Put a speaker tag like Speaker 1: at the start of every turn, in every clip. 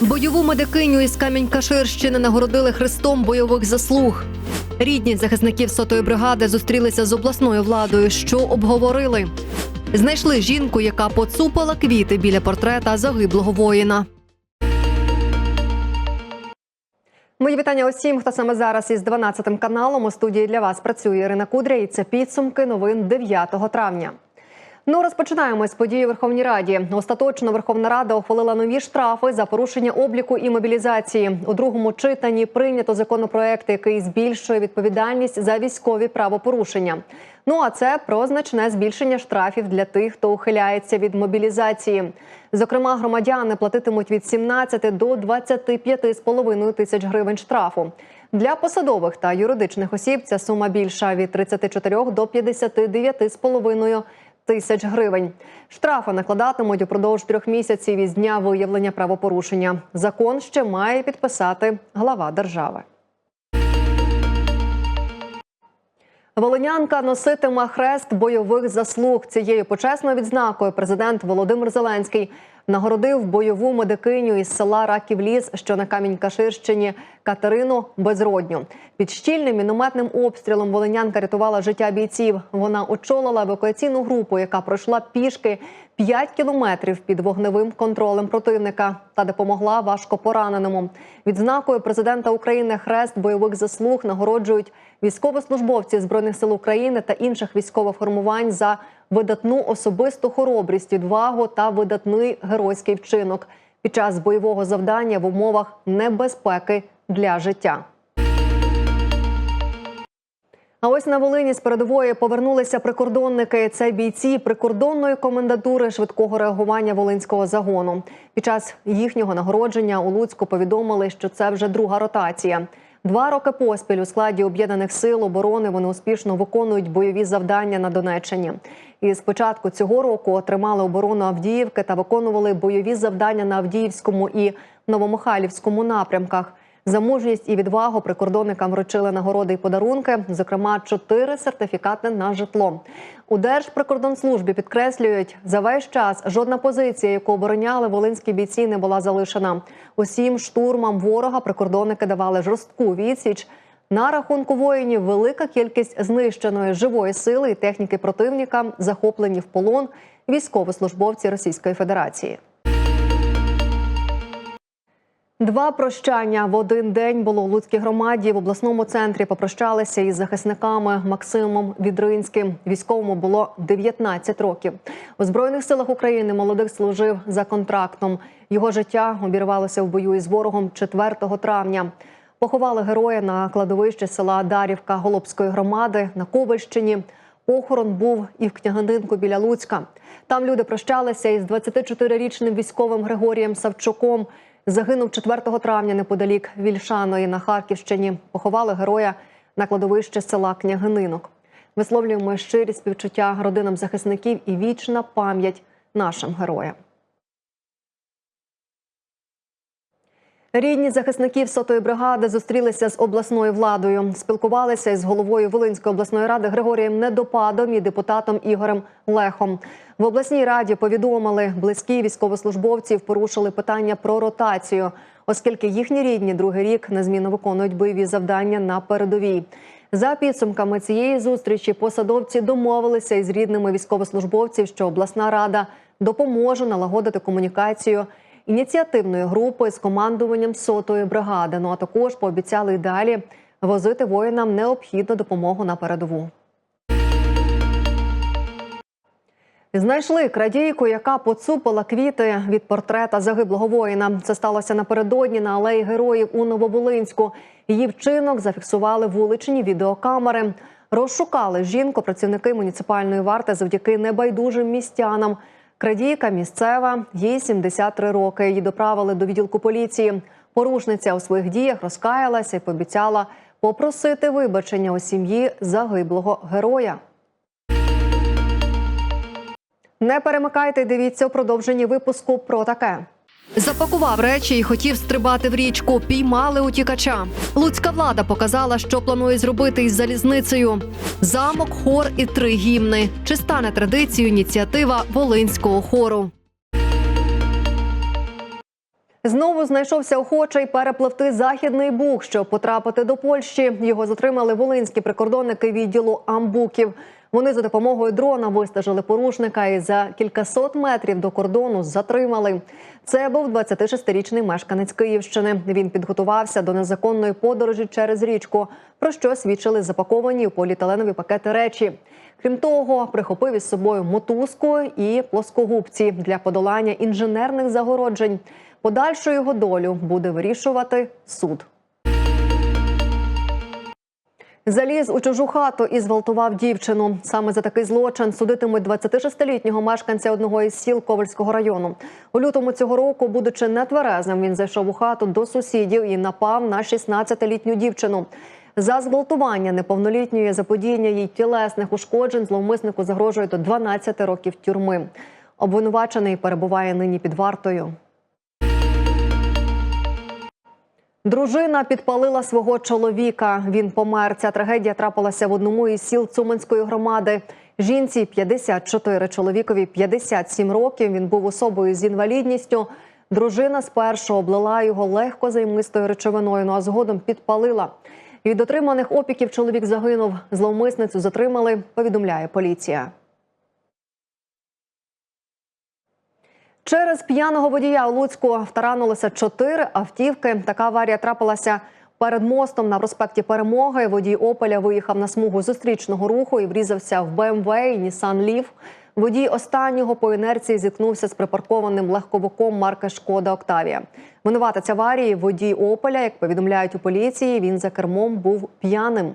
Speaker 1: Бойову медикиню із Камінь-Каширщини нагородили хрестом бойових заслуг. Рідні захисників сотої бригади зустрілися з обласною владою. Що обговорили? Знайшли жінку, яка поцупила квіти біля портрета загиблого воїна. Мої вітання усім, хто саме зараз із 12 каналом у студії для вас працює Ірина Кудря. І це підсумки новин 9 травня. Ну, розпочинаємо з події у Верховній Раді. Остаточно Верховна Рада ухвалила нові штрафи за порушення обліку і мобілізації. У другому читанні прийнято законопроект, який збільшує відповідальність за військові правопорушення. Ну а це про значне збільшення штрафів для тих, хто ухиляється від мобілізації. Зокрема, громадяни платитимуть від 17 до 25,5 тисяч гривень штрафу. Для посадових та юридичних осіб ця сума більша від 34 до 59,5 тисяч гривень. Штрафи накладатимуть упродовж трьох місяців із дня виявлення правопорушення. Закон ще має підписати глава держави. Волинянка носитиме хрест бойових заслуг. Цією почесною відзнакою президент Володимир Зеленський нагородив бойову медикиню із села Раків Ліс, що на Камінь-Каширщині, Катерину Безродню. Під щільним мінометним обстрілом Волинянка рятувала життя бійців. Вона очолила евакуаційну групу, яка пройшла пішки 5 кілометрів під вогневим контролем противника та допомогла важко пораненому. Відзнакою президента України хрест бойових заслуг нагороджують військовослужбовці збройних сил України та інших військових формувань за видатну особисту хоробрість, відвагу та видатний геройський вчинок під час бойового завдання в умовах небезпеки для життя. А ось на Волині з передової повернулися прикордонники. Це бійці прикордонної комендатури швидкого реагування волинського загону. Під час їхнього нагородження у Луцьку повідомили, що це вже друга ротація. Два роки поспіль у складі об'єднаних сил оборони вони успішно виконують бойові завдання на Донеччині. І з початку цього року отримали оборону Авдіївки та виконували бойові завдання на Авдіївському і Новомихайлівському напрямках. За мужність і відвагу прикордонникам вручили нагороди і подарунки, зокрема, чотири сертифікати на житло. У Держприкордонслужбі підкреслюють, за весь час жодна позиція, яку обороняли волинські бійці, не була залишена. Усім штурмам ворога прикордонники давали жорстку відсіч. На рахунку воїнів велика кількість знищеної живої сили і техніки противника, захоплені в полон військовослужбовці Російської Федерації. Два прощання в один день було у Луцькій громаді. В обласному центрі попрощалися із захисниками Максимом Відринським. Військовому було 19 років. У збройних силах України молодик служив за контрактом. Його життя обірвалося в бою із ворогом 4 травня. Поховали героя на кладовищі села Дарівка Голобської громади на Ковальщині. Похорон був і в княгининку біля Луцька. Там люди прощалися із 24-річним військовим Григорієм Савчуком. Загинув 4 травня неподалік Вільшаної на Харківщині. Поховали героя на кладовище села Княгининок. Висловлюємо щирі співчуття родинам захисників і вічна пам'ять нашим героям. Рідні захисників сотої бригади зустрілися з обласною владою. Спілкувалися із головою Волинської обласної ради Григорієм Недопадом і депутатом Ігорем Лехом. В обласній раді повідомили, близькі військовослужбовців порушили питання про ротацію, оскільки їхні рідні другий рік незмінно виконують бойові завдання на передовій. За підсумками цієї зустрічі посадовці домовилися із рідними військовослужбовців, що обласна рада допоможе налагодити комунікацію ініціативної групи з командуванням сотої бригади. Ну а також пообіцяли й далі возити воїнам необхідну допомогу на передову. Знайшли крадійку, яка поцупила квіти від портрета загиблого воїна. Це сталося напередодні на алеї героїв у Нововолинську. Її вчинок зафіксували вуличні відеокамери. Розшукали жінку працівники муніципальної варти завдяки небайдужим містянам. Крадійка місцева, їй 73 роки. Її доправили до відділку поліції. Порушниця у своїх діях розкаялася і пообіцяла попросити вибачення у сім'ї загиблого героя. Не перемикайте, дивіться у продовженні випуску про таке. Запакував речі і хотів стрибати в річку. Піймали утікача. Луцька влада показала, що планує зробити із залізницею. Замок, хор і три гімни. Чи стане традицією ініціатива Волинського хору? Знову знайшовся охочий перепливти західний буг, щоб потрапити до Польщі. Його затримали волинські прикордонники відділу Амбуків. Вони за допомогою дрона вистежили порушника і за кількасот метрів до кордону затримали. Це був 26-річний мешканець Київщини. Він підготувався до незаконної подорожі через річку, про що свідчили запаковані у поліетиленові пакети речі. Крім того, прихопив із собою мотузку і плоскогубці для подолання інженерних загороджень. Подальшу його долю буде вирішувати суд. Заліз у чужу хату і зґвалтував дівчину. Саме за такий злочин судитимуть 26-літнього мешканця одного із сіл Ковальського району. У лютому цього року, будучи нетверезним, він зайшов у хату до сусідів і напав на 16-літню дівчину. За зґвалтування неповнолітньої заподіяння їй тілесних ушкоджень зловмиснику загрожує до 12 років тюрми. Обвинувачений перебуває нині під вартою. Дружина підпалила свого чоловіка. Він помер. Ця трагедія трапилася в одному із сіл Цуманської громади. Жінці 54, чоловікові 57 років. Він був особою з інвалідністю. Дружина спершу облила його легко займистою речовиною, ну а згодом підпалила. Від отриманих опіків чоловік загинув. Зловмисницю затримали. Повідомляє поліція. Через п'яного водія у Луцьку втаранулося чотири автівки. Така аварія трапилася перед мостом на проспекті Перемоги. Водій Опеля виїхав на смугу зустрічного руху і врізався в БМВ і Нісан Лів. Водій останнього по інерції зіткнувся з припаркованим легковиком марки Шкода Октавія. Винуватець аварії водій Опеля, як повідомляють у поліції, він за кермом був п'яним.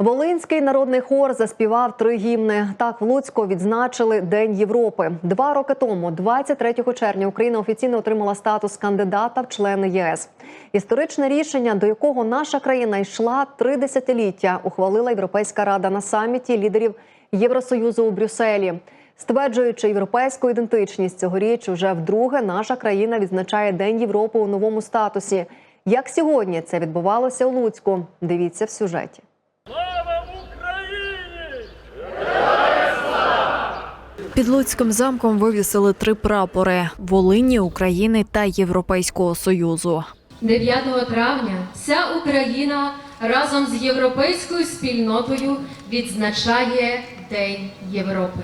Speaker 1: Волинський народний хор заспівав три гімни. Так в Луцьку відзначили День Європи. Два роки тому, 23 червня, Україна офіційно отримала статус кандидата в члени ЄС. Історичне рішення, до якого наша країна йшла три десятиліття, ухвалила Європейська рада на саміті лідерів Євросоюзу у Брюсселі. Стверджуючи європейську ідентичність, цьогоріч уже вдруге наша країна відзначає День Європи у новому статусі. Як сьогодні це відбувалося у Луцьку? Дивіться в сюжеті.
Speaker 2: Під Луцьким замком вивісили три прапори Волині, України та Європейського Союзу.
Speaker 3: 9 травня вся Україна разом з європейською спільнотою відзначає День Європи.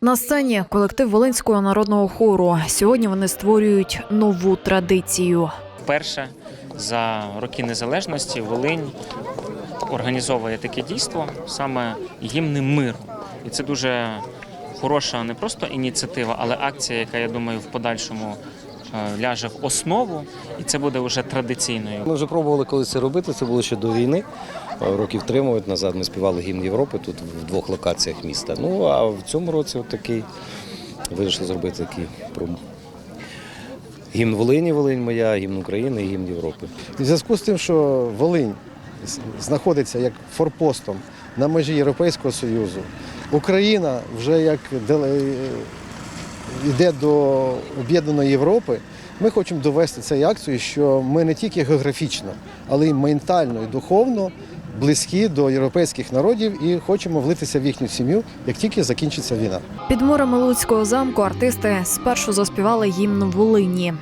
Speaker 2: На сцені колектив Волинського народного хору. Сьогодні вони створюють нову традицію.
Speaker 4: Вперше за роки незалежності Волинь організовує таке дійство, саме гімни миру. І це дуже хороша не просто ініціатива, але акція, яка, я думаю, в подальшому е, ляже в основу, і це буде вже традиційною.
Speaker 5: Ми вже пробували колись це робити, це було ще до війни. Е, Років три мабуть, назад ми співали гімн Європи тут в двох локаціях міста. Ну а в цьому році от такий вирішили зробити такий про гімн Волині, Волинь моя, гімн України і гімн Європи.
Speaker 6: В зв'язку з тим, що Волинь знаходиться як форпостом на межі Європейського Союзу, Україна вже як йде до об'єднаної Європи, ми хочемо довести цією акцією, що ми не тільки географічно, але й ментально і духовно близькі до європейських народів і хочемо влитися в їхню сім'ю, як тільки закінчиться війна.
Speaker 2: Під мурами Луцького замку артисти спершу заспівали гімн Волині.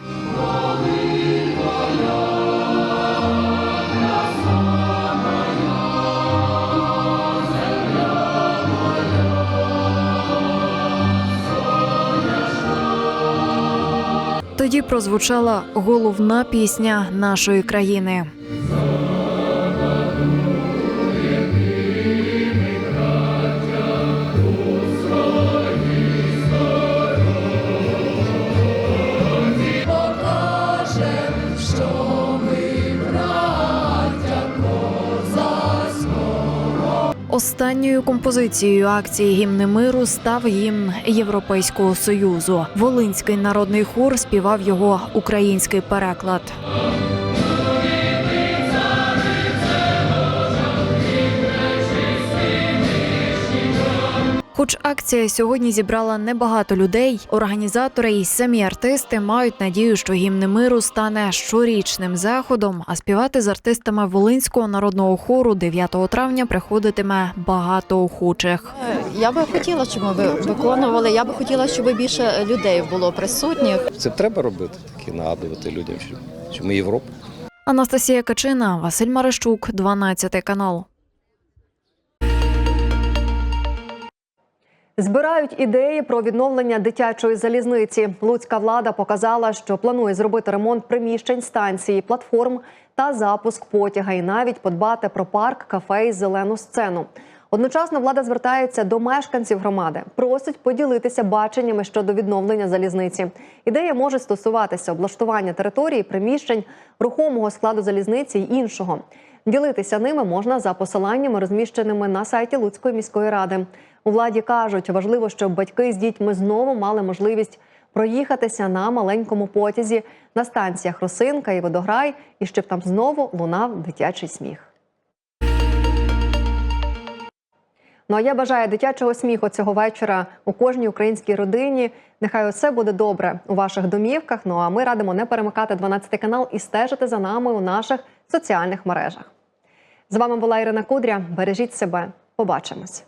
Speaker 2: Тоді прозвучала головна пісня нашої країни. Останньою композицією акції гімни миру став гімн Європейського союзу. Волинський народний хор співав його український переклад. Акція сьогодні зібрала небагато людей, організатори і самі артисти мають надію, що гімн миру стане щорічним заходом. А співати з артистами Волинського народного хору 9 травня приходитиме багато охочих.
Speaker 7: Я би хотіла, щоб ми ви- виконували. Я би хотіла, щоб більше людей було присутніх.
Speaker 5: Це треба робити, такі нагадувати людям, що, що ми Європа.
Speaker 2: Анастасія Качина, Василь Марищук, 12 канал.
Speaker 1: Збирають ідеї про відновлення дитячої залізниці. Луцька влада показала, що планує зробити ремонт приміщень станції, платформ та запуск потяга, і навіть подбати про парк, кафе і зелену сцену. Одночасно влада звертається до мешканців громади, просить поділитися баченнями щодо відновлення залізниці. Ідея може стосуватися облаштування території, приміщень, рухомого складу залізниці й іншого. Ділитися ними можна за посиланнями, розміщеними на сайті Луцької міської ради. У владі кажуть, важливо, щоб батьки з дітьми знову мали можливість проїхатися на маленькому потязі на станціях Росинка і Водограй, і щоб там знову лунав дитячий сміх. Ну а я бажаю дитячого сміху цього вечора у кожній українській родині. Нехай усе буде добре у ваших домівках. Ну а ми радимо не перемикати 12 канал і стежити за нами у наших соціальних мережах. З вами була Ірина Кудря. Бережіть себе. Побачимось.